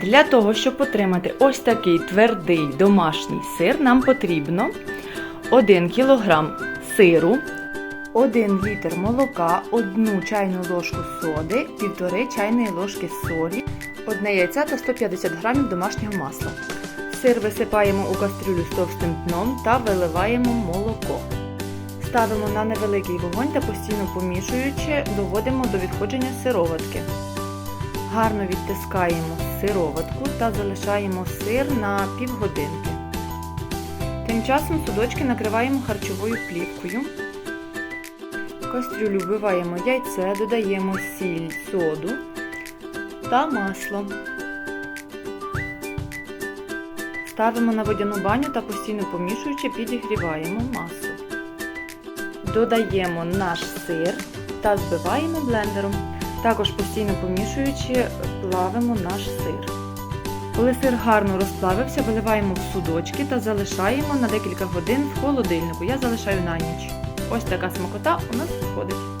Для того, щоб отримати ось такий твердий домашній сир, нам потрібно 1 кг сиру, 1 літр молока, 1 чайну ложку соди, 1,5 чайної ложки солі, 1 яйця та 150 г домашнього масла. Сир висипаємо у кастрюлю з товстим дном та виливаємо молоко. Ставимо на невеликий вогонь та постійно помішуючи, доводимо до відходження сироватки. Гарно відтискаємо сироватку та залишаємо сир на півгодинки. Тим часом судочки накриваємо харчовою плівкою. В кастрюлю вбиваємо яйце, додаємо сіль, соду та масло. Ставимо на водяну баню та постійно помішуючи підігріваємо масу. Додаємо наш сир та збиваємо блендером. Також постійно помішуючи, плавимо наш сир. Коли сир гарно розплавився, виливаємо в судочки та залишаємо на декілька годин в холодильнику. Я залишаю на ніч. Ось така смакота у нас виходить.